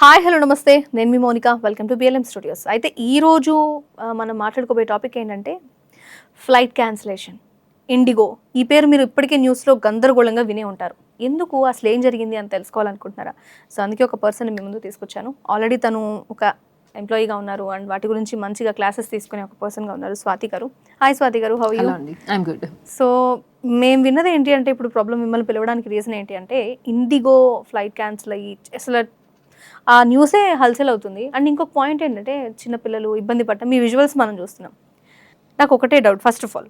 Hi hello namaste. నేను మీ Mounika. Welcome to BLM studios అయితే ఈరోజు మనం మాట్లాడుకోబోయే టాపిక్ ఏంటంటే ఫ్లైట్ క్యాన్సిలేషన్. ఇండిగో. ఈ పేరు మీరు ఇప్పటికే న్యూస్లో గందరగోళంగా వినే ఉంటారు. ఎందుకు? అసలు ఏం జరిగింది అని తెలుసుకోవాలనుకుంటున్నారా? సో అందుకే ఒక పర్సన్ మీ ముందు తీసుకొచ్చాను. ఆల్రెడీ తను ఒక ఎంప్లాయీగా ఉన్నారు అండ్ వాటి గురించి మంచిగా క్లాసెస్ తీసుకునే ఒక పర్సన్గా ఉన్నారు స్వాతి గారు. హాయ్ స్వాతి గారు. How you I'm good so మేము విన్నది ఏంటి అంటే ఇప్పుడు ప్రాబ్లం మిమ్మల్ని పిలవడానికి రీజన్ ఏంటి అంటే ఇండిగో ఫ్లైట్ క్యాన్సిల్ అయ్యి అసలు ఆ న్యూసే హల్చల్ అవుతుంది. అండ్ ఇంకొక పాయింట్ ఏంటంటే చిన్నపిల్లలు ఇబ్బంది పడటం మీ విజువల్స్ మనం చూస్తున్నాం. నాకు ఒకటే డౌట్ ఫస్ట్ ఆఫ్ ఆల్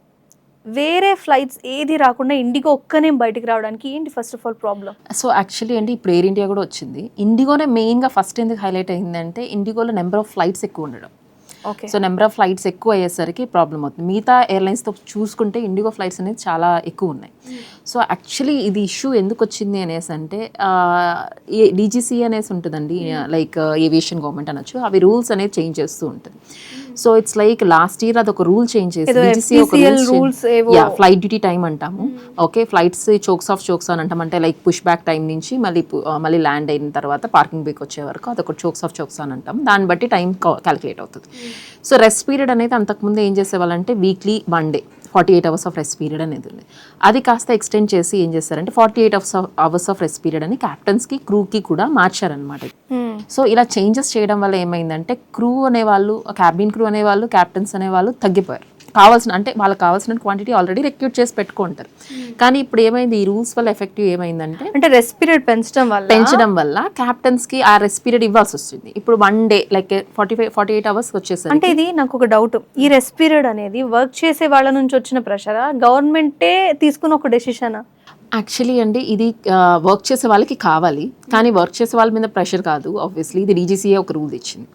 వేరే ఫ్లైట్స్ ఏది రాకుండా ఇండిగో ఒక్కనే బయటికి రావడానికి ఏంటి first of all problem so actually అండి ఇప్పుడు ఎయిర్ ఇండియా కూడా వచ్చింది. ఇండిగోనే మెయిన్గా ఫస్ట్ ఎందుకు హైలైట్ అయిందంటే ఇండిగోలో నెంబర్ ఆఫ్ ఫ్లైట్స్ ఎక్కువ ఉండడం. సో నెంబర్ ఆఫ్ ఫ్లైట్స్ ఎక్కువ అయ్యేసరికి ప్రాబ్లం అవుతుంది. మిగతా ఎయిర్లైన్స్తో చూసుకుంటే ఇండిగో ఫ్లైట్స్ అనేది చాలా ఎక్కువ ఉన్నాయి. సో యాక్చువల్లీ ఇది ఇష్యూ ఎందుకు వచ్చింది అనేసి అంటే డీజీసీ అనేసి ఉంటుందండి. లైక్ ఏవియేషన్ గవర్నమెంట్ అనొచ్చు. అవి రూల్స్ అనేది చేంజ్ చేస్తూ ఉంటుంది. So it's like last year అది ఒక రూల్ చేంజ్ చేసి ఫ్లైట్ డ్యూటీ టైం అంటాము. Okay flights chocks off chocks అని అంటాం. అంటే లైక్ పుష్ బ్యాక్ టైం నుంచి మళ్ళీ మళ్ళీ ల్యాండ్ అయిన తర్వాత పార్కింగ్ బ్రేక్ వచ్చే వరకు అదొక చోక్స్ ఆఫ్ చోక్స్ అని అంటాం. దాన్ని బట్టి టైం క్యాలిక్యులేట్ అవుతుంది. సో రెస్ట్ పీరియడ్ అనేది అంతకుముందు ఏం చేసేవాళ్ళంటే weekly one day forty eight hours of rest period అనేది ఉంది. అది కాస్త ఎక్స్టెండ్ చేసి ఏం చేస్తారంటే forty eight hours hours of rest period అని క్యాప్టెన్స్కి క్రూకి కూడా మార్చారనమాట సో ఇలా చేంజెస్ చేయడం వల్ల ఏమైందంటే క్రూ అనేవాళ్ళు క్యాబిన్ క్రూ అనేవాళ్ళు క్యాప్టెన్స్ అనేవాళ్ళు తగ్గిపోయారు. కావాల్సిన అంటే వాళ్ళకి కావాల్సిన క్వాంటిటీ ఆల్రెడీ రిక్రూట్ చేసి పెట్టుకుంటారు. కానీ ఇప్పుడు ఏమైంది? ఈ రూల్స్ వల్ల ఎఫెక్టివ్ ఏమైందంటే అంటే రెస్ట్ పీరియడ్ పెంచడం వల్ల పెంచడం వల్ల క్యాప్టెన్స్కి ఆ రెస్ట్ పీరియడ్ ఇవ్వాల్సి వస్తుంది. ఇప్పుడు one day like forty five forty eight hours వచ్చేసరికి అంటే ఇది నాకు ఒక డౌట్ ఈ రెస్ట్ పీరియడ్ అనేది వర్క్ చేసే వాళ్ళ నుంచి వచ్చిన ప్రెషరా గవర్నమెంటే తీసుకున్న ఒక డెసిషనా యాక్చువల్లీ అండి ఇది వర్క్ చేసే వాళ్ళకి కావాలి. కానీ వర్క్ చేసే వాళ్ళ మీద ప్రెషర్ కాదు ఆబ్వియస్లీ ఇది డీజీసీఏ ఒక రూల్ ఇచ్చింది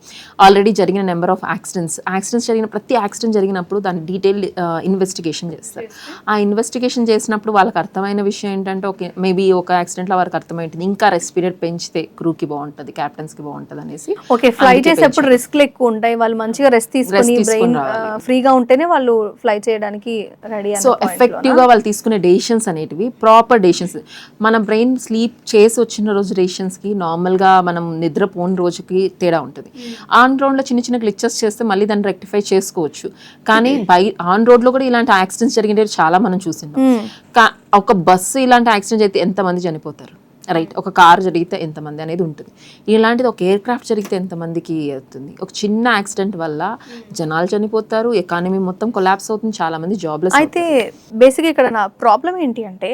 ఆల్రెడీ జరిగిన నెంబర్ ఆఫ్ యాక్సిడెంట్స్ యాక్సిడెంట్స్ జరిగిన ప్రతి యాక్సిడెంట్ జరిగినప్పుడు దాన్ని డీటెయిల్ ఇన్వెస్టిగేషన్ చేస్తారు. ఆ ఇన్వెస్టిగేషన్ చేసినప్పుడు వాళ్ళకి అర్థమైన విషయం ఏంటంటే ఓకే మేబీ ఒక యాక్సిడెంట్లో వారికి అర్థమైంటుంది. ఇంకా రెస్ట్ పీరియడ్ పెంచితే క్రూకి బాగుంటుంది క్యాప్టెన్స్కి బాగుంటుంది అనేసి ఓకే ఫ్లై చేసేప్పుడు రిస్క్లు ఎక్కువ ఉంటాయి. వాళ్ళు మంచిగా రెస్ట్ తీసుకొని. ఫ్రీగా ఉంటేనే వాళ్ళు ఫ్లై చేయడానికి రెడీ సో ఎఫెక్టివ్గా వాళ్ళు తీసుకునే డెసిషన్స్ అనేటివి ప్రాపర్ డెసిషన్స్ మన బ్రెయిన్ స్లీప్ చేసి వచ్చిన రోజు డెసిషన్స్కి నార్మల్గా మనం నిద్రపోని రోజుకి తేడా ఉంటుంది. ఆన్ రోడ్లో చిన్న చిన్న గ్లిచెస్ చేస్తే మళ్ళీ దాన్ని రెక్టిఫై చేసుకోవచ్చు. కానీ బై ఆన్ రోడ్లో కూడా ఇలాంటి యాక్సిడెంట్స్ జరిగినవి చాలా మనం చూసింటాం. కా ఒక బస్సు ఇలాంటి యాక్సిడెంట్ అయితే ఎంతమంది చనిపోతారు? రైట్ ఒక కార్ జరిగితే ఎంతమంది అనేది ఉంటుంది. ఇలాంటిది ఒక ఎయిర్ క్రాఫ్ట్ జరిగితే ఎంతమందికి అవుతుంది? ఒక చిన్న యాక్సిడెంట్ వల్ల జనాలు చనిపోతారు ఎకానమీ మొత్తం కొలాప్స్ అవుతుంది చాలా మంది జాబ్లెస్ అయితే బేసిక్ ఇక్కడ నా ప్రాబ్లం ఏంటి అంటే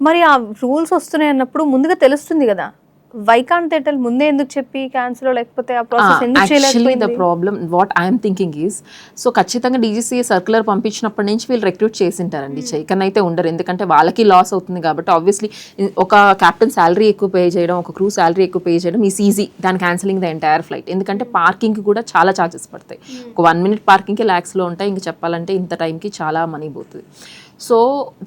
మరి ఆ రూల్స్ వస్తున్నాయి అన్నప్పుడు ముందుగా తెలుస్తుంది కదా. వైకాంత్ థియేటర్ ముందే ఎందుకు చెప్పి క్యాన్సిల్ లేకపోతే ఆ ప్రాసెస్ ఎందుకు యాక్చువల్లీ ద చేయలేకపోయింది? Problem what I'm thinking is so ఖచ్చితంగా డీజీసీ సర్క్యులర్ పంపించినప్పటి నుంచి వీళ్ళు రిక్రూట్ చేసింటారండి చేయకనైతే ఉండరు. ఎందుకంటే వాళ్ళకి లాస్ అవుతుంది కాబట్టి ఆబ్వియస్లీ ఒక క్యాప్టెన్ శాలరీ ఎక్కువ పే చేయడం ఒక క్రూ శాలరీ ఎక్కువ పే చేయడం ఈస్ ఈజీ దాని క్యాన్సిలింగ్ ద ఎంటైర్ ఫ్లైట్ ఎందుకంటే పార్కింగ్ కూడా చాలా ఛార్జెస్ పడతాయి. ఒక వన్ మినిట్ పార్కింగ్కి ల్యాక్స్లో ఉంటాయి. ఇంక చెప్పాలంటే ఇంత టైంకి చాలా మనీ పోతుంది. సో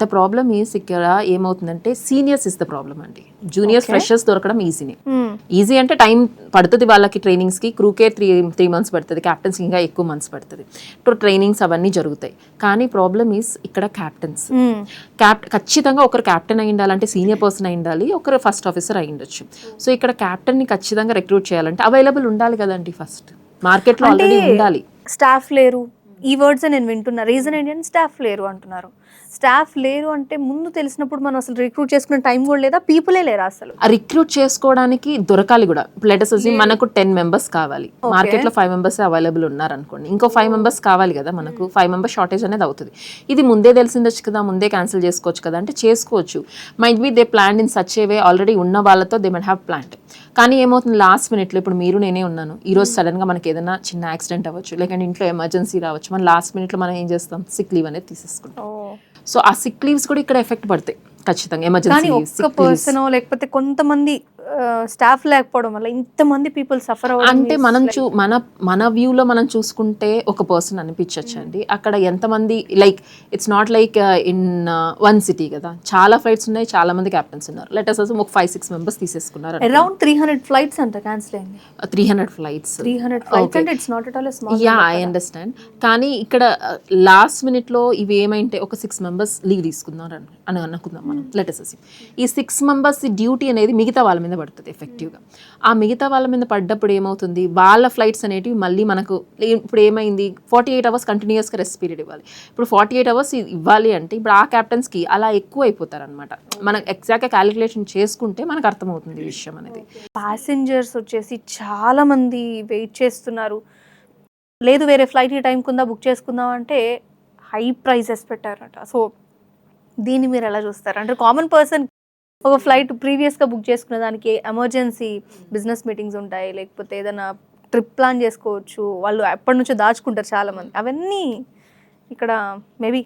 ద ప్రాబ్లమ్ ఈస్ ఇక్కడ ఏమవుతుందంటే సీనియర్స్ ఇస్ ద ప్రాబ్లమ్ అండి. జూనియర్స్ ఫ్రెషర్స్ దొరకడం ఈజీనే Hmm. ఈజీ అంటే టైం పడుతుంది వాళ్ళకి ట్రైనింగ్స్కి క్రూకే త్రీ త్రీ మంత్స్ పడుతుంది క్యాప్టెన్స్ ఇంకా ఎక్కువ మంత్స్ పడుతుంది. ఇప్పుడు ట్రైనింగ్స్ అవన్నీ జరుగుతాయి. కానీ ప్రాబ్లమ్ ఈస్ ఇక్కడ క్యాప్టెన్స్ Hmm. క్యాప్ ఖచ్చితంగా ఒకరు క్యాప్టెన్ అయి ఉండాలంటే సీనియర్ పర్సన్ అయి ఉండాలి ఒకరు ఫస్ట్ ఆఫీసర్ అయి ఉండొచ్చు. సో ఇక్కడ క్యాప్టెన్ని ఖచ్చితంగా రిక్రూట్ చేయాలంటే అవైలబుల్ ఉండాలి కదండి ఫస్ట్ మార్కెట్లో ఆల్రెడీ ఉండాలి. స్టాఫ్ లేరు. ఈ వర్డ్స్ నేను వింటున్నా. రీజన్ ఏంటంటే స్టాఫ్ లేరు అంటున్నారు. స్టాఫ్ లేరు అంటే ముందు తెలిసినప్పుడు మనం అసలు రిక్రూట్ చేసుకునే టైం కూడా లేదా? పీపులే లేరా అసలు? ఆ రిక్రూట్ చేసుకోవడానికి దొరకాలి కూడా. ఇప్పుడు లెటర్స్ వచ్చి మనకు టెన్ మెంబర్స్ కావాలి. మార్కెట్లో ఫైవ్ మెంబర్స్ అవైలబుల్ ఉన్నారు అనుకోండి ఇంకో ఫైవ్ మెంబర్స్ కావాలి కదా మనకు. ఫైవ్ మెంబర్స్ షార్టేజ్ అనేది అవుతుంది. ఇది ముందే తెలిసిందొచ్చు కదా ముందే క్యాన్సిల్ చేసుకోవచ్చు కదా అంటే చేసుకోవచ్చు. Might be they plan in such a way already ఉన్న వాళ్ళతో దే మైట్ హ్యావ్ ప్లాంట్ కానీ ఏమవుతుంది లాస్ట్ మినిట్లో ఇప్పుడు మీరు నేనే ఉన్నాను. ఈ రోజు సడన్గా మనకి ఏదైనా చిన్న యాక్సిడెంట్ అవ్వచ్చు లేకంటే ఇంట్లో ఎమర్జెన్సీ రావచ్చు. మనం లాస్ట్ మినిట్లో మనం ఏం చేస్తాం? సిక్ లీవ్ అనేది తీసేసుకుంటాం. సో ఆ సిక్ లీవ్స్ కూడా ఇక్కడ ఎఫెక్ట్ పడతాయి. ఖచ్చితంగా. కానీ ఎమర్జెన్సీ ఒక్క పర్సన్ లేకపోతే కొంతమంది స్టాఫ్ లేకపోవడం వల్ల ఇంతమంది పీపుల్ సఫర్ అంటే మనం చూ మన మన వ్యూలో మనం చూసుకుంటే ఒక పర్సన్ అనిపించవచ్చు అండి. అక్కడ ఎంతమంది like it's not like in one city కదా. చాలా ఫ్లైట్స్ ఉన్నాయి చాలా మంది క్యాప్టెన్స్ ఉన్నారు. లెటర్స్ ఒక ఫైవ్ సిక్స్ మెంబర్స్ తీసేసుకున్నారు అరౌండ్ త్రీ హండ్రెడ్ ఫ్లైట్స్ అంట క్యాన్సిల్ అయింది. Three hundred flights three hundred flights అంటే it's not at all small yeah I understand కానీ ఇక్కడ లాస్ట్ మినిట్లో ఇవి ఏమైంటే ఒక సిక్స్ మెంబర్స్ లీవ్ తీసుకున్నారు అని అని అనుకుందాం మనం. లెటర్స్ ఈ సిక్స్ మెంబర్స్ డ్యూటీ అనేది మిగతా వాళ్ళ మీద పడుతుంది ఎఫెక్టివ్గా ఆ మిగతా వాళ్ళ మీద పడ్డప్పుడు ఏమవుతుంది? వాళ్ళ ఫ్లైట్స్ అనేటివి మళ్ళీ మనకు ఇప్పుడు ఏమైంది? ఫార్టీ ఎయిట్ అవర్స్ కంటిన్యూస్గా రెస్ట్ పీరియడ్ ఇవ్వాలి. ఇప్పుడు ఫార్టీ ఎయిట్ అవర్స్ ఇవ్వాలి అంటే ఇప్పుడు ఆ క్యాప్టెన్స్కి అలా ఎక్కువ అయిపోతారు అనమాట మనం ఎగ్జాక్ట్గా క్యాలిక్యులేషన్ చేసుకుంటే మనకు అర్థమవుతుంది ఈ విషయం అనేది. ప్యాసింజర్స్ వచ్చేసి చాలామంది వెయిట్ చేస్తున్నారు. లేదు వేరే ఫ్లైట్ ఈ టైం కుందా బుక్ చేసుకుందాం అంటే హై ప్రైజెస్ పెట్టారట. సో దీన్ని మీరు ఎలా చూస్తారు? అంటే కామన్ పర్సన్ ఒక ఫ్లైట్ ప్రీవియస్గా బుక్ చేసుకునే దానికి ఎమర్జెన్సీ బిజినెస్ మీటింగ్స్ ఉంటాయి లేకపోతే ఏదైనా ట్రిప్ ప్లాన్ చేసుకోవచ్చు. వాళ్ళు ఎప్పటి నుంచో దాచుకుంటారు చాలా మంది అవన్నీ ఇక్కడ మేబీ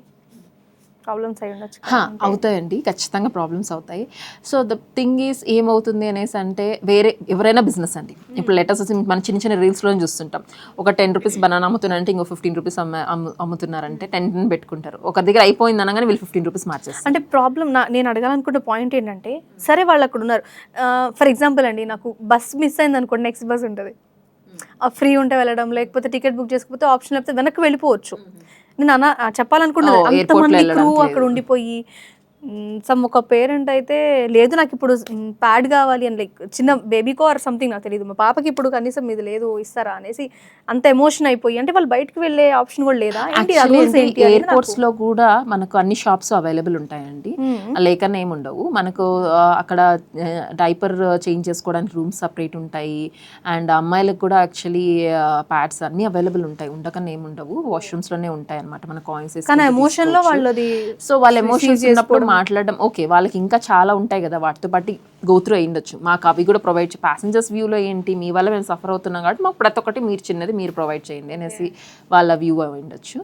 ప్రాబ్లమ్స్ అయి ఉండొచ్చు అవుతాయండి. ఖచ్చితంగా ప్రాబ్లమ్స్ అవుతాయి. సో ద థింగ్ ఈస్ ఏమవుతుంది అనేసి అంటే వేరే ఎవరైనా బిజినెస్ అండి. ఇప్పుడు లెటర్స్ మన చిన్న చిన్న రీల్స్లో చూస్తుంటాం. ఒక టెన్ రూపీస్ బనానా అమ్ముతున్నారంటే ఇంకో ఫిఫ్టీన్ రూపీస్ అమ్మ అమ్ము- అమ్ముతున్నారంటే టెన్ పెట్టుకుంటారు. ఒక దగ్గర అయిపోయింది అనగానే వీళ్ళు ఫిఫ్టీన్ రూపీస్ మార్చేస్తారు. అంటే ప్రాబ్లం నా నేను అడగాలనుకున్న పాయింట్ ఏంటంటే సరే వాళ్ళు అక్కడ ఉన్నారు. ఫర్ ఎగ్జాంపుల్ అండి నాకు బస్ మిస్ అయింది అనుకోండి నెక్స్ట్ బస్ ఉంటుంది. ఫ్రీ ఉంటే వెళ్ళడం లేకపోతే టికెట్ బుక్ చేసుకోకపోతే ఆప్షన్ లేకపోతే వెనక్కి వెళ్ళిపోవచ్చు. నేను అన్న చెప్పాలనుకున్నది అంతమంది క్రూ అక్కడ ఉండిపోయి సమ్ ఒక పేరెంట్ అయితే లేదు నాకు ఇప్పుడు ప్యాడ్ కావాలి అని లైక్ చిన్న బేబీకో ఆర్ సంథింగ్ నాకు తెలియదు మా పాపకి ఇప్పుడు కనీసం ఇది లేదు ఇస్తారా అనేసి అంత ఎమోషన్ అయిపోయి అంటే వాళ్ళు బయటకి వెళ్ళే ఆప్షన్ కూడా లేదా? ఎయిర్పోర్ట్స్లో కూడా మనకు అన్ని షాప్స్ అవైలబుల్ ఉంటాయండి. లేకనే ఏమి ఉండవు. మనకు అక్కడ డైపర్ చేంజ్ చేసుకోవడానికి రూమ్స్ సపరేట్ ఉంటాయి. అండ్ అమ్మాయిలకు కూడా యాక్చువల్లీ ప్యాడ్స్ అన్ని అవైలబుల్ ఉంటాయి. ఉండకనే ఏమి ఉండవు. వాష్రూమ్స్లోనే ఉంటాయి అనమాట మన కాయిన్స్ కానీ ఎమోషన్లో వాళ్ళది సో వాళ్ళ ఎమోషన్స్ ఉన్నప్పుడు మాట్లాడడం ఓకే వాళ్ళకి ఇంకా చాలా ఉంటాయి కదా వాటితో పాటు గోత్రు అయ్యిండొచ్చు మాకు అవి కూడా ప్రొవైడ్ చే ప్యాసింజర్స్ వ్యూలో ఏంటి మీ వల్ల మేము సఫర్ అవుతున్నాం కాబట్టి మాకు ప్రతి ఒక్కటి మీరు చిన్నది మీరు ప్రొవైడ్ చేయండి అనేసి వాళ్ళ వ్యూ అయి ఉండొచ్చు.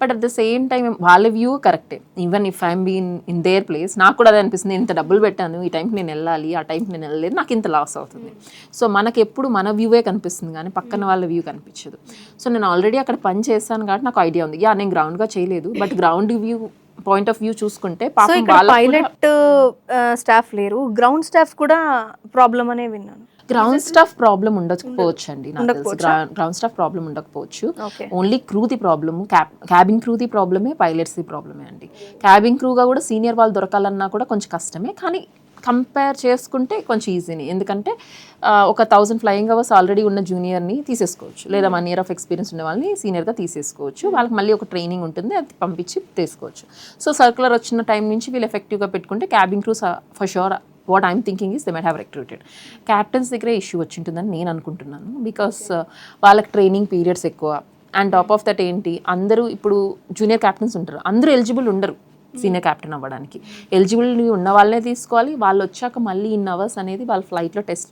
But at the same time వాళ్ళ వ్యూ కరెక్టే even if I'm been in their place నాకు కూడా అదే అనిపిస్తుంది. ఇంత డబ్బులు పెట్టాను ఈ టైంకి నేను వెళ్ళాలి ఆ టైంకి నేను వెళ్ళలేదు నాకు ఇంత లాస్ అవుతుంది. సో మనకి ఎప్పుడు మన వ్యూవే కనిపిస్తుంది కానీ పక్కన వాళ్ళ వ్యూ కనిపించదు. సో నేను ఆల్రెడీ అక్కడ పని చేశాను కాబట్టి నాకు ఐడియా ఉంది. యా నేను గ్రౌండ్గా చేయలేదు but ground view point of view చూసుకుంటే పాపం పైలట్ స్టాఫ్ లేరు. గ్రౌండ్ స్టాఫ్ కూడా ప్రాబ్లం అనే విన్నాను. గ్రౌండ్ స్టాఫ్ ప్రాబ్లం ఉండకపోవచ్చు? అండి గ్రౌండ్ స్టాఫ్ ప్రాబ్లం ఉండకపోవచ్చు. ఓన్లీ క్రూది ప్రాబ్లము క్యాబ్ క్యాబిన్ క్రూది ప్రాబ్లమే పైలట్స్ది ప్రాబ్లమే అండి. క్యాబిన్ క్రూగా కూడా సీనియర్ వాళ్ళు దొరకాలన్నా కూడా కొంచెం కష్టమే. కానీ కంపేర్ చేసుకుంటే కొంచెం ఈజీని. ఎందుకంటే ఒక థౌజండ్ ఫ్లయింగ్ అవర్స్ ఆల్రెడీ ఉన్న జూనియర్ని తీసేసుకోవచ్చు. లేదా వన్ ఇయర్ ఆఫ్ ఎక్స్పీరియన్స్ ఉన్న వాళ్ళని సీనియర్గా తీసేసుకోవచ్చు. వాళ్ళకి మళ్ళీ ఒక ట్రైనింగ్ ఉంటుంది అది పంపించి తీసుకోవచ్చు. సో సర్కులర్ వచ్చిన టైం నుంచి వీళ్ళు ఎఫెక్టివ్గా పెట్టుకుంటే cabin crew for sure what I'm thinking is they might have recruited. Captains దగ్గరే ఇష్యూ వచ్చి ఉంటుందని నేను అనుకుంటున్నాను. బికాస్ వాళ్ళకి ట్రైనింగ్ పీరియడ్స్ ఎక్కువ. అండ్ టాప్ ఆఫ్ దట్ ఏంటి అందరూ ఇప్పుడు జూనియర్ క్యాప్టెన్స్ ఉంటారు. అందరూ ఎలిజిబుల్ ఉండరు. సీనియర్ క్యాప్టెన్ అవ్వడానికి. ఎలిజిబిలిటీ ఉన్న వాళ్ళనే తీసుకోవాలి. వాళ్ళు వచ్చాక మళ్ళీ ఇన్ అవర్స్ అనేది వాళ్ళ ఫ్లైట్లో టెస్ట్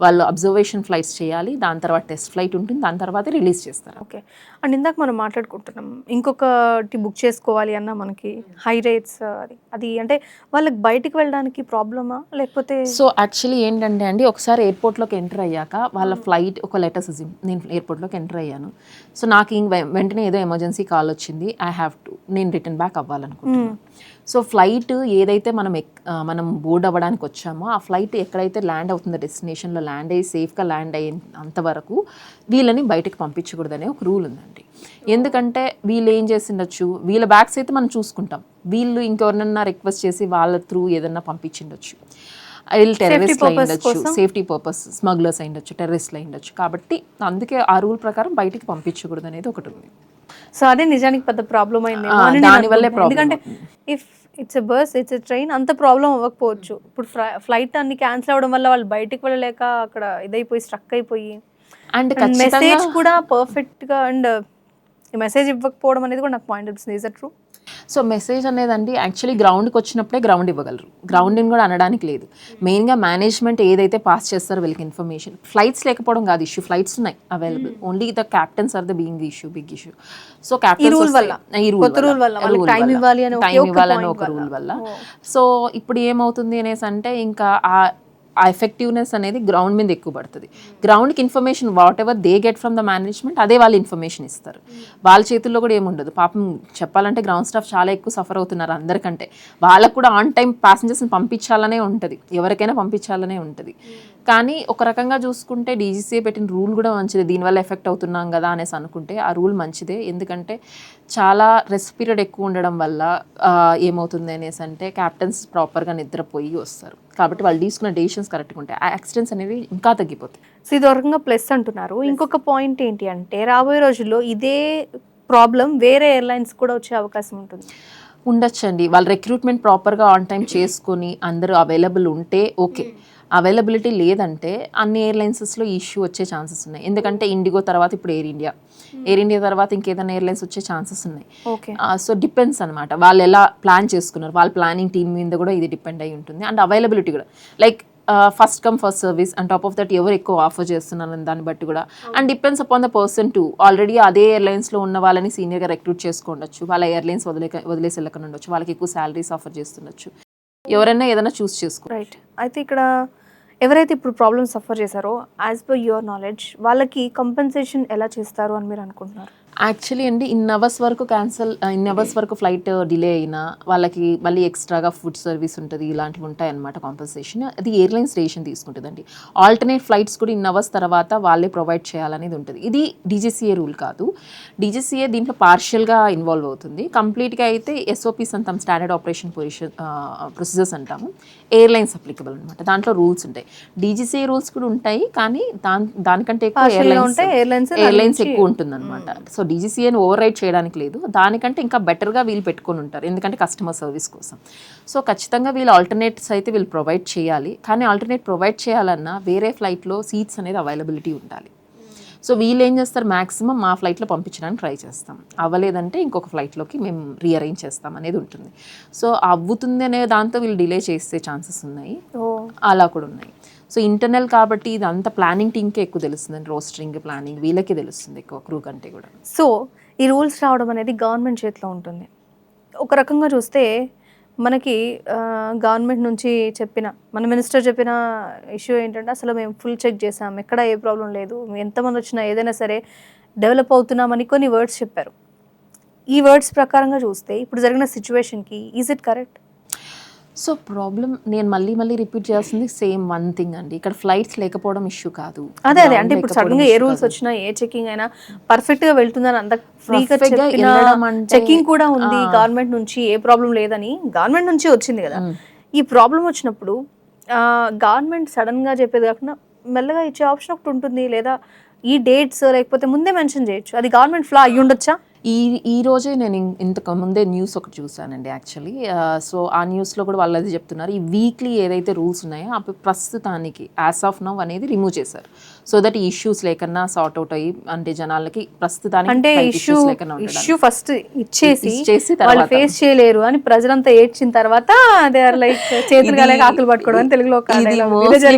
వాళ్ళు అబ్జర్వేషన్ ఫ్లైట్స్ చేయాలి. దాని తర్వాత టెస్ట్ ఫ్లైట్ ఉంటుంది. దాని తర్వాత రిలీజ్ చేస్తారు. ఓకే. అండ్ ఇందాక మనం మాట్లాడుకుంటున్నాం ఇంకొకటి బుక్ చేసుకోవాలి అన్న మనకి హై రేట్స్ అది అది అంటే వాళ్ళకి బయటికి వెళ్ళడానికి ప్రాబ్లమా? లేకపోతే సో యాక్చువల్లీ ఏంటంటే అండి ఒకసారి ఎయిర్పోర్ట్లోకి ఎంటర్ అయ్యాక వాళ్ళ ఫ్లైట్ ఒక లెటర్ నేను ఎయిర్పోర్ట్లోకి ఎంటర్ అయ్యాను. సో నాకు వెంటనే ఏదో ఎమర్జెన్సీ కాల్ వచ్చింది ఐ హ్యావ్ టు నేను రిటర్న్ బ్యాక్ అవ్వాలనుకుంటున్నాను సో ఫ్లైట్ ఏదైతే మనం మనం బోర్డ్ అవ్వడానికి వచ్చామో ఆ ఫ్లైట్ ఎక్కడైతే ల్యాండ్ అవుతుందో డెస్టినేషన్లో ల్యాండ్ అయ్యి సేఫ్గా ల్యాండ్ అయిన అంతవరకు వీళ్ళని బయటకు పంపించకూడదనే ఒక రూల్ ఉందండి. ఎందుకంటే వీళ్ళు ఏం చేసిండొచ్చు వీళ్ళ బ్యాగ్స్ అయితే మనం చూసుకుంటాం. వీళ్ళు ఇంకెవరినన్నా రిక్వెస్ట్ చేసి వాళ్ళ త్రూ ఏదన్నా పంపించిండొచ్చు. వీళ్ళు టెర్రరిస్ట్ అయ్యిండొచ్చు సేఫ్టీ పర్పస్ స్మగ్లర్స్ అయ్యిండొచ్చు టెర్రరిస్ట్లు అయ్యిండొచ్చు. కాబట్టి అందుకే ఆ రూల్ ప్రకారం బయటికి పంపించకూడదు అనేది ఒకటి ఉంది. సో అదే నిజానికి పెద్ద ప్రాబ్లం అయింది. దానివల్లే ఎందుకంటే if it's a bus it's a train అంత ప్రాబ్లం అవ్వకపోవచ్చు. ఇప్పుడు ఫ్లైట్ అన్ని క్యాన్సిల్ అవ్వడం వల్ల వాళ్ళు బయటికి వెళ్ళలేక అక్కడ ఇదైపోయి స్ట్రక్ అయిపోయి. అండ్ మెసేజ్ కూడా పర్ఫెక్ట్గా అండ్ మెసేజ్ ఇవ్వకపోవడం అనేది కూడా నాకు పాయింట్ అనిపిస్తుంది ఇస్ ట్రూ సో మెసేజ్ అనేదండి యాక్చువల్లీ గ్రౌండ్కి వచ్చినప్పుడే గ్రౌండ్ ఇవ్వగలరు. గ్రౌండ్ని కూడా అనడానికి లేదు. మెయిన్గా మేనేజ్మెంట్ ఏదైతే పాస్ చేస్తారో వీళ్ళకి ఇన్ఫర్మేషన్. ఫ్లైట్స్ లేకపోవడం కాదు ఇష్యూ. ఫ్లైట్స్ ఉన్నాయి available. Only the captains are the being issue big issue. So captains rule వల్ల. ఈ రూల్ వల్ల. ఒకే టైం ఇవ్వాలని. రూల్ వల్ల. సో ఇప్పుడు ఏమవుతుంది అనేసి అంటే ఇంకా ఆ ఆ ఎఫెక్టివ్నెస్ అనేది గ్రౌండ్ మీద ఎక్కువ పడుతుంది. గ్రౌండ్కి information whatever they get from the management అదే వాళ్ళు ఇన్ఫర్మేషన్ ఇస్తారు. వాళ్ళ చేతుల్లో కూడా ఏముండదు పాపం చెప్పాలంటే గ్రౌండ్ స్టాఫ్ చాలా ఎక్కువ సఫర్ అవుతున్నారు అందరికంటే. వాళ్ళకు కూడా ఆన్ టైం ప్యాసింజర్స్ని పంపించాలనే ఉంటుంది. ఎవరికైనా పంపించాలనే ఉంటుంది. కానీ ఒక రకంగా చూసుకుంటే డీజీసీఏ పెట్టిన రూల్ కూడా మంచిదే. దీనివల్ల ఎఫెక్ట్ అవుతున్నాం కదా అనేసి అనుకుంటే ఆ రూల్ మంచిదే. ఎందుకంటే చాలా రెస్ట్ పీరియడ్ ఎక్కువ ఉండడం వల్ల ఏమవుతుంది అనేసి అంటే క్యాప్టెన్స్ ప్రాపర్గా నిద్రపోయి వస్తారు. కాబట్టి వాళ్ళు తీసుకున్న డెసిషన్స్ కరెక్ట్గా ఉంటాయి. ఆ యాక్సిడెంట్స్ అనేవి ఇంకా తగ్గిపోతాయి. సో ఇది ప్లస్ అంటున్నారు. ఇంకొక పాయింట్ ఏంటి అంటే రాబోయే రోజుల్లో ఇదే ప్రాబ్లం వేరే ఎయిర్లైన్స్ కూడా వచ్చే అవకాశం ఉంటుంది. ఉండొచ్చండి. వాళ్ళు రిక్రూట్మెంట్ ప్రాపర్గా ఆన్ టైం చేసుకొని అందరూ అవైలబుల్ ఉంటే ఓకే అవైలబిలిటీ లేదంటే అన్ని ఎయిర్లైన్సెస్లో ఇష్యూ వచ్చే ఛాన్సెస్ ఉన్నాయి. ఎందుకంటే ఇండిగో తర్వాత ఇప్పుడు ఎయిర్ ఇండియా. ఎయిర్ ఇండియా తర్వాత ఇంకేదైనా ఎయిర్లైన్స్ వచ్చే ఛాన్సెస్ ఉన్నాయి. ఓకే. సో డిపెండ్స్ అనమాట వాళ్ళు ఎలా ప్లాన్ చేసుకున్నారు? వాళ్ళ ప్లానింగ్ టీమ్ మీద కూడా ఇది డిపెండ్ అయి ఉంటుంది. అండ్ అవైలబిలిటీ కూడా. Like first come first service and top of that ఎవరు ఎక్కువ ఆఫర్ చేస్తున్నారు అని దాన్ని బట్టి కూడా. And depends upon the person too. Already అదే ఎయిర్లైన్స్లో ఉన్న వాళ్ళని సీనియర్గా రిక్రూట్ చేసుకోండొచ్చు. వాళ్ళ ఎయిర్లైన్స్ వదిలే వదిలేసి వెళ్ళకుండా ఉండొచ్చు. వాళ్ళకి ఎక్కువ శాలరీస్ ఆఫర్ చేస్తుండొచ్చు. ఎవరైనా ఏదైనా చూస్ చేసుకో రైట్. అయితే ఇక్కడ ఎవరైతే ఇప్పుడు ప్రాబ్లమ్ సఫర్ చేశారో యాజ్ పర్ యువర్ నాలెడ్జ్ వాళ్ళకి కంపెన్సేషన్ ఎలా చేస్తారు అని మీరు అనుకుంటున్నారు? యాక్చువల్లీ అండి ఇన్ అవర్స్ వరకు క్యాన్సల్ ఇన్ అవర్స్ వరకు ఫ్లైట్ డిలే అయినా వాళ్ళకి మళ్ళీ ఎక్స్ట్రాగా ఫుడ్ సర్వీస్ ఉంటుంది ఇలాంటివి ఉంటాయి అన్నమాట కాంపన్సేషన్ అది ఎయిర్లైన్స్ రేషన్ తీసుకుంటుందండి. ఆల్టర్నేట్ ఫ్లైట్స్ కూడా ఇన్ అవర్స్ తర్వాత వాళ్ళే ప్రొవైడ్ చేయాలనేది ఉంటుంది. ఇది డీజీసీఏ రూల్ కాదు. డీజీసీఏ దీంట్లో పార్షియల్గా ఇన్వాల్వ్ అవుతుంది. కంప్లీట్గా అయితే ఎస్ఓపీస్ అంటాం స్టాండర్డ్ ఆపరేషన్ పొజిషన్ ప్రొసీజర్స్ అంటాము. ఎయిర్లైన్స్ అప్లికబుల్ అనమాట దాంట్లో రూల్స్ ఉంటాయి. డీజీసీఏ రూల్స్ కూడా ఉంటాయి కానీ దాని దానికంటే ఎక్కువ ఎయిర్లైన్స్ ఎయిర్లైన్స్ ఎక్కువ ఉంటుంది అనమాట సో డీజీసీఏని ఓవర్ రైడ్ చేయడానికి లేదు. దానికంటే ఇంకా బెటర్గా వీళ్ళు పెట్టుకొని ఉంటారు. ఎందుకంటే కస్టమర్ సర్వీస్ కోసం. సో ఖచ్చితంగా వీళ్ళు ఆల్టర్నేట్స్ అయితే వీళ్ళు ప్రొవైడ్ చేయాలి. కానీ ఆల్టర్నేట్ ప్రొవైడ్ చేయాలన్నా వేరే ఫ్లైట్లో సీట్స్ అనేది అవైలబిలిటీ ఉండాలి. సో వీళ్ళు ఏం చేస్తారు? మాక్సిమం మా ఫ్లైట్లో పంపించడానికి ట్రై చేస్తాం. అవ్వలేదంటే ఇంకొక ఫ్లైట్లోకి మేము రీఅరేంజ్ చేస్తాం అనేది ఉంటుంది. సో అవ్వుతుంది అనే దాంతో వీళ్ళు డిలే చేసే ఛాన్సెస్ ఉన్నాయి. అలా కూడా ఉన్నాయి. సో ఇంటర్నల్ కాబట్టి ఇది అంత ప్లానింగ్ టీమ్కే ఎక్కువ తెలుస్తుంది రోస్టరింగ్ ప్లానింగ్ వీళ్ళకి తెలుస్తుంది ఎక్కువ క్రూ కంటే కూడా. సో ఈ రూల్స్ రావడం అనేది గవర్నమెంట్ చేతిలో ఉంటుంది. ఒక రకంగా చూస్తే మనకి గవర్నమెంట్ నుంచి చెప్పిన మన మినిస్టర్ చెప్పిన ఇష్యూ ఏంటంటే అసలు మేము ఫుల్ చెక్ చేసాం ఎక్కడ ఏ ప్రాబ్లం లేదు ఎంతమంది వచ్చినా ఏదైనా సరే డెవలప్ అవుతున్నామని కొన్ని వర్డ్స్ చెప్పారు. ఈ వర్డ్స్ ప్రకారంగా చూస్తే ఇప్పుడు జరిగిన సిచ్యువేషన్కి is it correct so problem నేను మళ్ళీ మళ్ళీ రిపీట్ చేస్తుంది సేమ్ వన్ థింగ్ అండి. ఇక్కడ ఫ్లైట్స్ లేకపోవడం ఇష్యూ కాదు. అదే అదే. అంటే ఇప్పుడు సడన్గా ఏ రూల్స్. వచ్చినా ఏ చెకింగ్ అయినా పర్ఫెక్ట్గా వెళ్తుందని అంత ఫ్రీగా చెకింగ్ కూడా ఉంది. గవర్నమెంట్ నుంచి ఏ ప్రాబ్లం లేదని గవర్నమెంట్ నుంచి వచ్చింది కదా. ఈ ప్రాబ్లం వచ్చినప్పుడు గవర్నమెంట్ సడన్గా చెప్పేది కాకుండా మెల్లగా ఇచ్చే ఆప్షన్ ఒకటి ఉంటుంది. లేదా ఈ డేట్స్ లేకపోతే ముందే మెన్షన్ చేయొచ్చు. అది గవర్నమెంట్ ఫ్లా అయ్యి ఉండొచ్చా ఈ ఈ రోజే నేను ఇంతకు ముందే న్యూస్ ఒకటి చూసానండి యాక్చువల్లీ. సో ఆ న్యూస్లో కూడా వాళ్ళు అది చెప్తున్నారు. ఈ వీక్లీ ఏదైతే రూల్స్ ఉన్నాయో అవి ప్రస్తుతానికి యాస్ ఆఫ్ నవ్ అనేది రిమూవ్ చేశారు. సో దట్ ఈ ఇష్యూస్ లేకన్నా సార్ట్ అవుట్ అయ్యి అంటే జనాలకి ప్రస్తుతానికి అంటే ఇష్యూ. ఇష్యూ ఫస్ట్ ఇచ్చేసి ఇచ్చేసి వాళ్ళు. ఫేస్ చేయలేరు అని ప్రజలంతా ఏడ్చిన తర్వాత దే ఆర్ లైక్ చేతులు కాలేక ఆకులు పట్టుకోవడం అని తెలుగులో?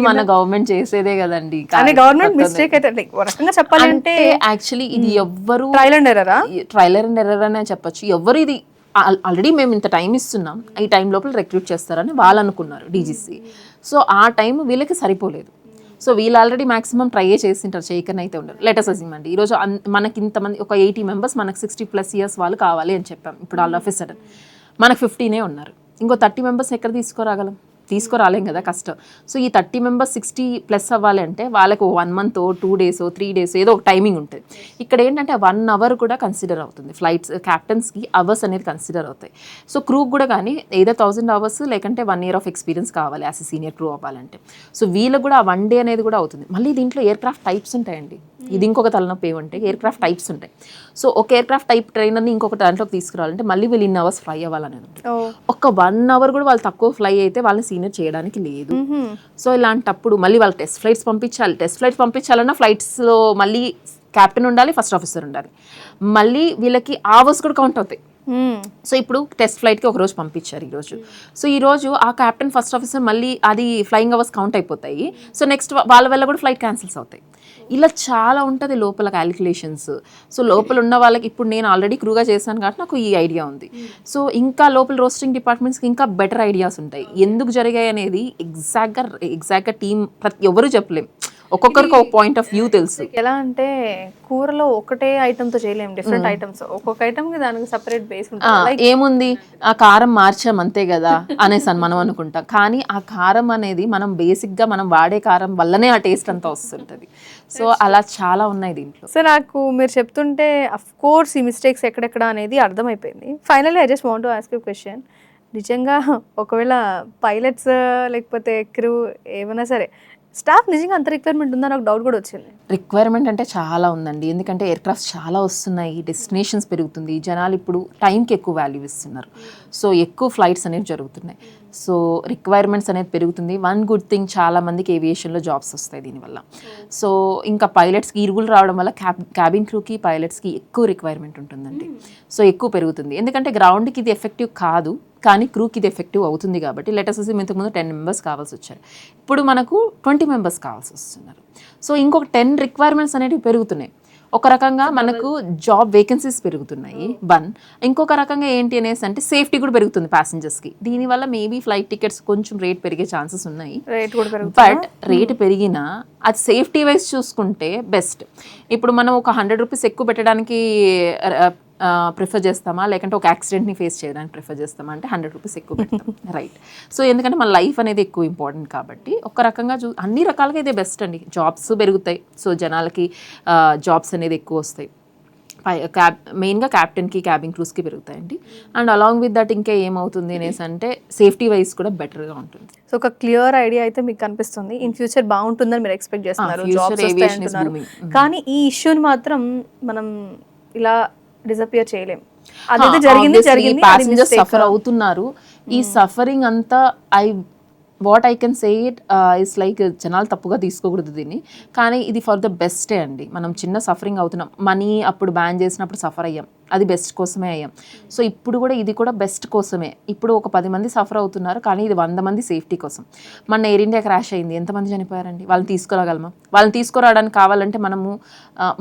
మన గవర్నమెంట్ చేసేదే కదండి. కానీ గవర్నమెంట్ మిస్టేక్ అయితే ఒక రకంగా చెప్పాలంటే యాక్చువల్లీ ఇది ఎవ్వరు ట్రయల్ అండ్ ఎర్రరా ట్రైలర్ అండ్ ఎర్రర్ అనే చెప్పొచ్చు. ఎవరు ఇది ఆల్రెడీ మేము ఇంత టైం ఇస్తున్నాం. ఈ టైం లోపల రిక్రూట్ చేస్తారని వాళ్ళు అనుకున్నారు డీజీసీ సో ఆ టైం వీళ్ళకి సరిపోలేదు. సో వీళ్ళు ఆల్రెడీ మాక్సిమం ట్రై చేసింటారు. చేయకని అయితే ఉండరు. లెటర్స్ అసిమండి ఈరోజు మనకి ఇంతమంది ఒక ఎయిటీ మెంబర్స్ మనకు సిక్స్టీ ప్లస్ ఇయర్స్ వాళ్ళు కావాలి అని చెప్పాం. ఇప్పుడు ఆల్ ఆఫ్ సడన్ మనకు ఫిఫ్టీనే ఉన్నారు. ఇంకో థర్టీ మెంబర్స్ ఎక్కడ తీసుకురాగలం? తీసుకురాలేం కదా కష్టం. సో ఈ థర్టీ మెంబర్స్ సిక్స్టీ ప్లస్ అవ్వాలి అంటే వాళ్ళకు one month two days three days ఏదో ఒక టైమింగ్ ఉంటుంది. ఇక్కడ ఏంటంటే వన్ అవర్ కూడా కన్సిడర్ అవుతుంది. ఫ్లైట్స్ క్యాప్టెన్స్కి అవర్స్ అనేది కన్సిడర్ అవుతాయి. సో క్రూకి కూడా కానీ ఏదో థౌసండ్ అవర్స్ లేకంటే వన్ ఇయర్ ఆఫ్ ఎక్స్పీరియన్స్ కావాలి యాజ్ సీనియర్ క్రూ అవ్వాలంటే. సో వీళ్ళకి కూడా వన్ డే అనేది కూడా అవుతుంది. మళ్ళీ దీంట్లో ఎయిర్ క్రాఫ్ట్ టైప్స్ ఉంటాయండి. ఇది ఇంకొక తలనొప్పి ఏమంటే ఎయిర్ క్రాఫ్ట్ టైప్స్ ఉంటాయి. సో ఒక ఎయిర్ క్రాఫ్ట్ టైప్ ట్రైనర్ని ఇంకొక దాంట్లోకి తీసుకురావాలంటే మళ్ళీ వీళ్ళు ఇన్ అవర్స్ ఫ్లై అవ్వాలనేది ఉంటుంది. ఒక వన్ అవర్ కూడా వాళ్ళు తక్కువ ఫ్లై అయితే వాళ్ళని సీనియర్ చేయడానికి లేదు. సో ఇలాంటప్పుడు మళ్ళీ వాళ్ళు టెస్ట్ ఫ్లైట్స్ పంపించాలి. టెస్ట్ ఫ్లైట్స్ పంపించాలన్నా ఫ్లైట్స్లో మళ్ళీ క్యాప్టెన్ ఉండాలి ఫస్ట్ ఆఫీసర్ ఉండాలి. మళ్ళీ వీళ్ళకి అవర్స్ కూడా కౌంట్ అవుతాయి. సో ఇప్పుడు టెస్ట్ ఫ్లైట్కి ఒక రోజు పంపించారు ఈరోజు. సో ఈరోజు ఆ క్యాప్టెన్ ఫస్ట్ ఆఫీసర్ మళ్ళీ అది ఫ్లయింగ్ అవర్స్ కౌంట్ అయిపోతాయి. సో నెక్స్ట్ వాళ్ళ వల్ల కూడా ఫ్లైట్ క్యాన్సిల్స్ అవుతాయి. ఇలా చాలా ఉంటుంది లోపల క్యాలిక్యులేషన్స్ సో లోపల ఉన్న వాళ్ళకి ఇప్పుడు నేను ఆల్రెడీ క్రూగా చేశాను కాబట్టి నాకు ఈ ఐడియా ఉంది. సో ఇంకా లోపల రోస్టింగ్ డిపార్ట్మెంట్స్కి ఇంకా బెటర్ ఐడియాస్ ఉంటాయి. ఎందుకు జరిగాయి అనేది ఎగ్జాక్ట్గా ఎగ్జాక్ట్గా టీం ప్రతి ఎవరు చెప్పలేం. ఒక్కొక్కరికి ఒక పాయింట్ ఆఫ్ వ్యూ తెలుసు. ఎలా అంటే కూరలో ఒకటే ఐటమ్తో చేయలేం డిఫరెంట్ ఐటమ్స్ ఒక్కొక్క ఐటమ్ దానికి సపరేట్ బేస్ ఉంటుంది. ఏముంది? ఆ కారం మార్చాం అంతే కదా అనేసి అని మనం అనుకుంటాం. కానీ ఆ కారం అనేది మనం బేసిక్గా మనం వాడే కారం వల్లనే ఆ టేస్ట్ అంతా వస్తుంటది. సో అలా చాలా ఉన్నాయి దీంట్లో. సో నాకు మీరు చెప్తుంటే అఫ్ కోర్స్ ఈ మిస్టేక్స్ ఎక్కడెక్కడ అనేది అర్థమైపోయింది. Finally I just want ask you question నిజంగా ఒకవేళ పైలట్స్ లేకపోతే క్రూ ఏమైనా సరే స్టాఫ్ నిజంగా అంత రిక్వైర్మెంట్ ఉందా? నాకు డౌట్ కూడా వచ్చింది. రిక్వైర్మెంట్ అంటే చాలా ఉందండి. ఎందుకంటే ఎయిర్ క్రాఫ్ట్స్ చాలా వస్తున్నాయి. డెస్టినేషన్స్ పెరుగుతుంది. జనాలు ఇప్పుడు టైంకి ఎక్కువ వాల్యూ ఇస్తున్నారు. సో ఎక్కువ ఫ్లైట్స్ అనేవి జరుగుతున్నాయి. సో రిక్వైర్మెంట్స్ అనేది పెరుగుతుంది. వన్ గుడ్ థింగ్ చాలా మందికి ఏవియేషన్లో జాబ్స్ వస్తాయి దీనివల్ల సో ఇంకా పైలట్స్కి ఇరుగులు రావడం వల్ల క్యాబ్ క్యాబిన్ క్రూకి పైలట్స్కి ఎక్కువ రిక్వైర్మెంట్ ఉంటుందండి. సో ఎక్కువ పెరుగుతుంది. ఎందుకంటే గ్రౌండ్కి ఇది ఎఫెక్టివ్ కాదు. కానీ క్రూకి ఇది ఎఫెక్టివ్ అవుతుంది కాబట్టి లెటర్స్ ఇంతకుముందు టెన్ మెంబర్స్ కావాల్సి వచ్చారు. ఇప్పుడు మనకు ట్వంటీ మెంబర్స్ కావాల్సి వస్తున్నారు. సో ఇంకొక టెన్ రిక్వైర్మెంట్స్ అనేవి పెరుగుతున్నాయి. ఒక రకంగా మనకు జాబ్ వేకెన్సీస్ పెరుగుతున్నాయి. వన్ ఇంకొక రకంగా ఏంటి అనేసి అంటే సేఫ్టీ కూడా పెరుగుతుంది ప్యాసింజర్స్కి దీనివల్ల మేబీ ఫ్లైట్ టికెట్స్ కొంచెం రేట్ పెరిగే ఛాన్సెస్ ఉన్నాయి. రేట్ కూడా పెరుగుతుంది? బట్ రేట్ పెరిగినా అది సేఫ్టీ వైజ్ చూసుకుంటే బెస్ట్ ఇప్పుడు మనం ఒక హండ్రెడ్ రూపీస్ ఎక్కువ పెట్టడానికి ప్రిఫర్ చేస్తామా? లేకంటే ఒక యాక్సిడెంట్ని ఫేస్ చేయడానికి ప్రిఫర్ చేస్తామా? అంటే హండ్రెడ్ రూపీస్ ఎక్కువ పెడతాం. రైట్ సో ఎందుకంటే మన లైఫ్ అనేది ఎక్కువ ఇంపార్టెంట్ కాబట్టి ఒక రకంగా చూ అన్ని రకాలుగా ఇదే బెస్ట్ అండి. జాబ్స్ పెరుగుతాయి. సో జనాలకి జాబ్స్ అనేది ఎక్కువ వస్తాయి. క్యాబ్ మెయిన్గా క్యాప్టెన్కి క్యాబిన్ క్రూస్కి పెరుగుతాయండి. అండ్ అలాంగ్ విత్ దట్ ఇంకా ఏమవుతుంది అనేసి అంటే సేఫ్టీ వైజ్ కూడా బెటర్గా ఉంటుంది. సో ఒక క్లియర్ ఐడియా అయితే మీకు కనిపిస్తుంది. ఇన్ ఫ్యూచర్ బాగుంటుందని మీరు ఎక్స్పెక్ట్ చేస్తున్నారు. అంటున్నారు. booming. కానీ ఈ ఇష్యూని మాత్రం మనం ఇలా డిసపియర్ చేయలేం. అదైతే జరిగింది జరిగింది ప్యాసింజర్స్. సఫర్ అవుతున్నారు. ఈ సఫరింగ్ అంతా I what I can say it it's like జనాలు తప్పుగా తీసుకోకూడదు దీన్ని. కానీ ఇది ఫర్ ద బెస్టే అండి. మనం చిన్న సఫరింగ్ అవుతున్నాం. మనీ అప్పుడు బ్యాన్ చేసినప్పుడు సఫర్ అయ్యాం. అది బెస్ట్ కోసమే అయ్యాం. సో ఇప్పుడు కూడా ఇది కూడా బెస్ట్ కోసమే. ఇప్పుడు ఒక పది మంది సఫర్ అవుతున్నారు కానీ ఇది వంద మంది సేఫ్టీ కోసం. మన ఎయిర్ ఇండియా క్రాష్ అయింది. ఎంతమంది చనిపోయారండి? వాళ్ళని తీసుకురాగలమా? వాళ్ళని తీసుకురావడానికి కావాలంటే మనము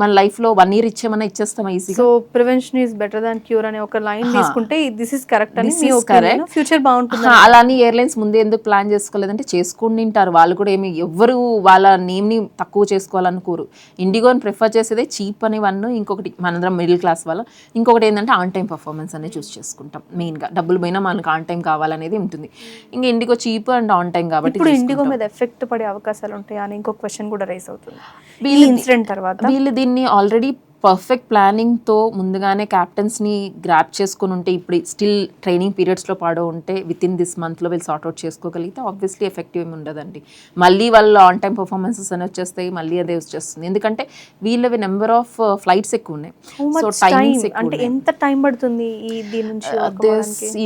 మన లైఫ్లో వన్ ఇయర్ ఇచ్చేమన్నా ఇచ్చేస్తామా ఈజీగా so prevention is better than cure అనే ఒక లైన్ తీసుకుంటే దిస్ ఇస్ కరెక్ట్ అని ఒపీనియన్ ఫ్యూచర్ బాగుంటుంది అలాని ఎయిర్లైన్స్ ముందే ఎందుకు ప్లాన్ చేసుకోలేదంటే చేసుకుని తింటారు. వాళ్ళు కూడా ఏమి ఎవ్వరు వాళ్ళ నేమ్ని తక్కువ చేసుకోవాలనుకోరు. ఇండిగోని ప్రిఫర్ చేసేదే చీప్ అని వన్ ఇంకొకటి మనందరం మిడిల్ క్లాస్ వాళ్ళ. ఇంకొకటి ఏంటంటే ఆన్ టైం పర్ఫార్మెన్స్ అనేది చూస్ చేసుకుంటాం. మెయిన్గా డబ్బులు పోయినా మనకు ఆన్ టైం కావాలనేది ఉంటుంది. ఇంకా IndiGo cheap and on time కాబట్టి ఇప్పుడు ఇండిగో. మీద ఎఫెక్ట్ పడే అవకాశాలు ఉంటాయి అని ఇంకొక క్వశ్చన్ కూడా రైస్ అవుతుంది. ఈ వీళ్ళది- ఇన్సిడెంట్ తర్వాత? వీళ్ళు దీన్ని ఆల్రెడీ పర్ఫెక్ట్ ప్లానింగ్తో ముందుగానే క్యాప్టెన్స్ని గ్రాప్ చేసుకుని ఉంటే ఇప్పుడు స్టిల్ ట్రైనింగ్ పీరియడ్స్లో పాడో ఉంటే విత్ ఇన్ దిస్ మంత్లో వీళ్ళు సార్ట్అవుట్ చేసుకోగలిగితే ఆబ్వియస్లీ ఎఫెక్టివ్ ఏమి ఉండదండి. మళ్ళీ వాళ్ళు ఆన్ టైం పర్ఫార్మెన్సెస్ అని వచ్చేస్తాయి మళ్ళీ అదే వచ్చేస్తుంది. ఎందుకంటే వీళ్ళవి నెంబర్ ఆఫ్ ఫ్లైట్స్ ఎక్కువ ఉన్నాయి. సో? టైమింగ్స్ అంటే ఎంత టైం పడుతుంది?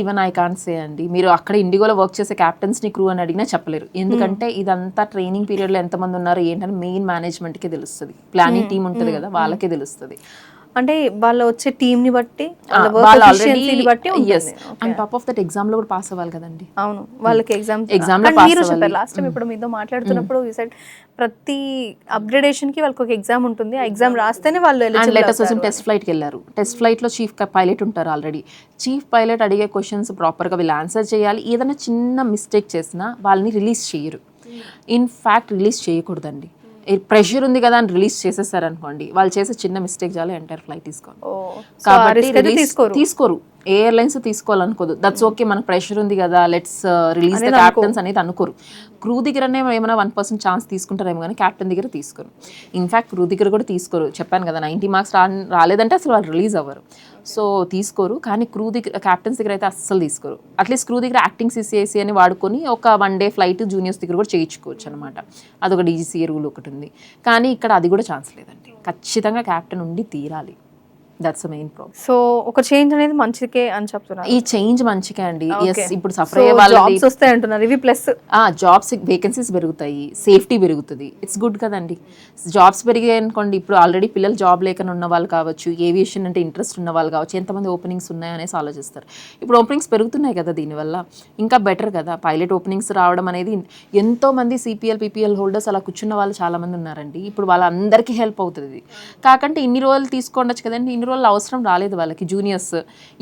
ఈవెన్ ఐ కాంట్ సే అండి. మీరు అక్కడ ఇండిగోలో వర్క్ చేసే క్యాప్టెన్స్ని క్రూ అని అడిగినా చెప్పలేరు. ఎందుకంటే ఇదంతా ట్రైనింగ్ పీరియడ్లో ఎంతమంది ఉన్నారు ఏంటని మెయిన్ మేనేజ్మెంట్కి తెలుస్తుంది. ప్లానింగ్ టీం ఉంటుంది కదా వాళ్ళకే తెలుస్తుంది. అంటే వాళ్ళు వచ్చే టీం ని బట్టి బట్టి ఉంటుంది అండ్ టాప్ ఆఫ్ దట్ ఎగ్జామ్లో కూడా పాస్ అవ్వాలి కదండి. అవును. వాళ్ళకి ఎగ్జామ్ Exam లో pass మీరు. చెప్పారు లాస్ట్ టైం ఇప్పుడు మీతో మాట్లాడుతున్నప్పుడు ఈ సైడ్ ప్రతి అప్గ్రేడేషన్కి వాళ్ళకి ఒక ఎగ్జామ్ ఉంటుంది. ఆ ఎగ్జామ్ రాస్తేనే వాళ్ళు లెటర్స్. వచ్చి టెస్ట్ ఫ్లైట్కి వెళ్ళారు. టెస్ట్ ఫ్లైట్లో చీఫ్ పైలట్ ఉంటారు ఆల్రెడీ చీఫ్ పైలట్ అడిగే క్వశ్చన్స్ ప్రాపర్గా వీళ్ళు ఆన్సర్ చేయాలి. ఏదైనా చిన్న మిస్టేక్ చేసినా వాళ్ళని రిలీజ్ చేయరు. ఇన్ ఫ్యాక్ట్ రిలీజ్ చేయకూడదండి. ప్రెషర్ ఉంది కదా అని రిలీజ్ చేసేసారు అనుకోండి వాళ్ళు చేసే చిన్న మిస్టేక్ చాలు ఎంటైర్ ఫ్లైట్ తీసుకోండి. కాబట్టి తీసుకోరు. ఎయిర్లైన్స్ తీసుకోవాలనుకోదు. దట్స్ ఓకే మనకు ప్రెషర్ ఉంది కదా లెట్స్ రిలీజ్ ద క్యాప్టెన్స్ అనేది అనుకోరు. క్రూ దగ్గరనే ఏమైనా వన్ పర్సెంట్ ఛాన్స్ తీసుకుంటారేమో కానీ క్యాప్టెన్ దగ్గర తీసుకోరు. ఇన్ఫాక్ట్ క్రూ దగ్గర కూడా తీసుకోరు. చెప్పాను కదా నైంటీ మార్క్స్ రా రాలేదంటే అసలు వాళ్ళు రిలీజ్ అవ్వరు. సో తీసుకోరు. కానీ క్రూ దగ్గర క్యాప్టెన్స్ దగ్గర అయితే అస్సలు తీసుకోరు. అట్లీస్ట్ క్రూ దగ్గర యాక్టింగ్ సిసిఐసి అని వాడుకొని ఒక వన్ డే ఫ్లైట్ జూనియర్స్ దగ్గర కూడా చేయించుకోవచ్చు అనమాట అదొక డీజీసీఏ రూల్ ఒకటి ఉంది. కానీ ఇక్కడ అది కూడా ఛాన్స్ లేదండి. ఖచ్చితంగా క్యాప్టెన్ ఉండి తీరాలి. దట్స్ మెయిన్ ప్రాబ్లం సో ఒక చేంజ్ అనేది మంచికే అని చెప్తున్నారు. ఈ చేంజ్ మంచిగా అండి. ఎస్. ఇప్పుడు సఫర్ అయ్యే వాళ్ళది జాబ్స్ వస్తాయి అంటున్నారు. ఇవి ప్లస్ జాబ్స్ వేకెన్సీస్ పెరుగుతాయి. సేఫ్టీ పెరుగుతుంది. ఇట్స్ గుడ్ కదండి. జాబ్స్ పెరిగాయి అనుకోండి. ఇప్పుడు ఆల్రెడీ పిల్లలు జాబ్ లేకుండా ఉన్న వాళ్ళు కావచ్చు ఏవియేషన్ అంటే ఇంట్రెస్ట్ ఉన్న వాళ్ళు కావచ్చు ఎంతమంది ఓపెనింగ్స్ ఉన్నాయనేసి ఆలోచిస్తారు. ఇప్పుడు ఓపెనింగ్స్ పెరుగుతున్నాయి కదా దీనివల్ల. ఇంకా బెటర్ కదా. పైలట్ ఓపెనింగ్స్ రావడం అనేది ఎంతో మంది సిపిఎల్ పీపీఎల్ హోల్డర్స్ అలా కూర్చున్న వాళ్ళు చాలా మంది ఉన్నారండి. ఇప్పుడు వాళ్ళందరికీ హెల్ప్ అవుతుంది. కాకంటే ఇన్ని రోజులు తీసుకోండొచ్చు కదండి. ఇన్ని రోజులు అవసరం రాలేదు వాళ్ళకి జూనియర్స్.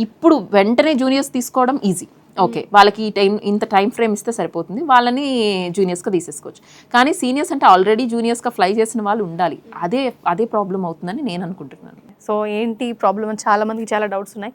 ఇప్పుడు వెంటనే జూనియర్స్ తీసుకోవడం ఈజీ ఓకే వాళ్ళకి ఈ టైం ఇంత టైం ఫ్రేమ్ ఇస్తే సరిపోతుంది. వాళ్ళని జూనియర్స్గా తీసేసుకోవచ్చు. కానీ సీనియర్స్ అంటే ఆల్రెడీ జూనియర్స్గా ఫ్లై చేసిన వాళ్ళు ఉండాలి. అదే అదే ప్రాబ్లం అవుతుందని నేను అనుకుంటున్నాను. సో ఏంటి ప్రాబ్లమ్ అని చాలా మందికి చాలా డౌట్స్ ఉన్నాయి.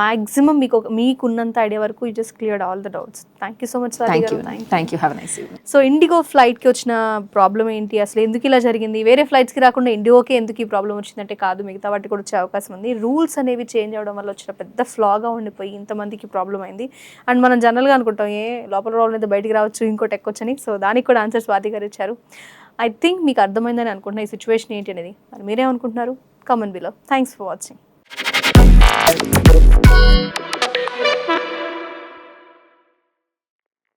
మాక్సిమం మీకు మీకున్నంత ఐడియా వరకు you just cleared all the doubts thank you so much thank you thank you have nice so IndiGo ఫ్లైట్కి వచ్చిన ప్రాబ్లం ఏంటి? అసలు ఎందుకు ఇలా జరిగింది? వేరే ఫ్లైట్స్కి రాకుండా ఇండిగోకే ఎందుకు ఈ ప్రాబ్లం వచ్చిందంటే కాదు మిగతా వాటికి కూడా వచ్చే అవకాశం ఉంది. రూల్స్ అనేవి చేంజ్ అవ్వడం వల్ల వచ్చిన పెద్ద ఫ్లాగా ఉండిపోయి ఇంతమందికి ప్రాబ్లం అయింది. అండ్ మనం జనరల్గా అనుకుంటాం ఏ లోపల ప్రాబ్లం అయితే బయటికి రావచ్చు ఇంకోటి ఎక్కొచ్చని సో దానికి కూడా ఆన్సర్ స్వాతి గారు ఇచ్చారు. ఐ థింక్ మీకు అర్థమైందని అనుకుంటున్నా ఈ సిచ్యువేషన్ ఏంటి అనేది. మరి మీరేమనుకుంటున్నారు? comment below. Thanks for watching.